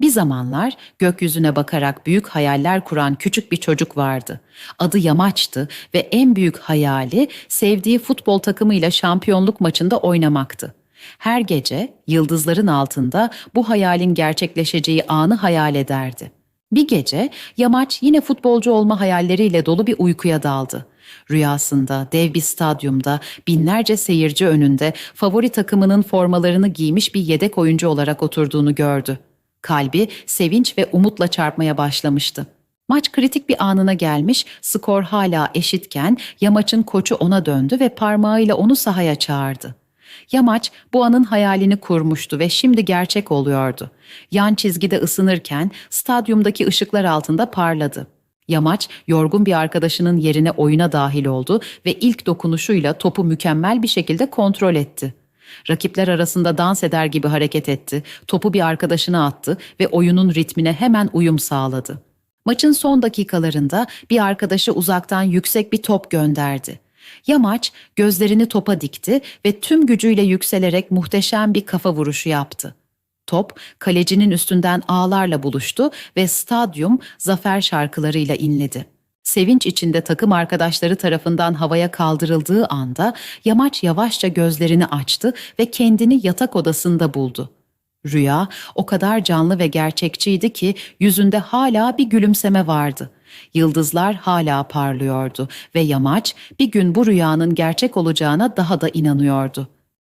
Bir zamanlar gökyüzüne bakarak büyük hayaller kuran küçük bir çocuk vardı. Adı Yamaç'tı ve en büyük hayali sevdiği futbol takımıyla şampiyonluk maçında oynamaktı. Her gece yıldızların altında bu hayalin gerçekleşeceği anı hayal ederdi. Bir gece Yamaç yine futbolcu olma hayalleriyle dolu bir uykuya daldı. Rüyasında dev bir stadyumda binlerce seyirci önünde favori takımının formalarını giymiş bir yedek oyuncu olarak oturduğunu gördü. Kalbi sevinç ve umutla çarpmaya başlamıştı. Maç kritik bir anına gelmiş, skor hala eşitken Yamaç'ın koçu ona döndü ve parmağıyla onu sahaya çağırdı. Yamaç bu anın hayalini kurmuştu ve şimdi gerçek oluyordu. Yan çizgide ısınırken stadyumdaki ışıklar altında parladı. Yamaç yorgun bir arkadaşının yerine oyuna dahil oldu ve ilk dokunuşuyla topu mükemmel bir şekilde kontrol etti. Rakipler arasında dans eder gibi hareket etti, topu bir arkadaşına attı ve oyunun ritmine hemen uyum sağladı. Maçın son dakikalarında bir arkadaşı uzaktan yüksek bir top gönderdi. Yamaç gözlerini topa dikti ve tüm gücüyle yükselerek muhteşem bir kafa vuruşu yaptı. Top kalecinin üstünden ağlarla buluştu ve stadyum zafer şarkılarıyla inledi. Sevinç içinde takım arkadaşları tarafından havaya kaldırıldığı anda Yamaç yavaşça gözlerini açtı ve kendini yatak odasında buldu. Rüya o kadar canlı ve gerçekçiydi ki yüzünde hala bir gülümseme vardı. Yıldızlar hala parlıyordu ve Yamaç bir gün bu rüyanın gerçek olacağına daha da inanıyordu.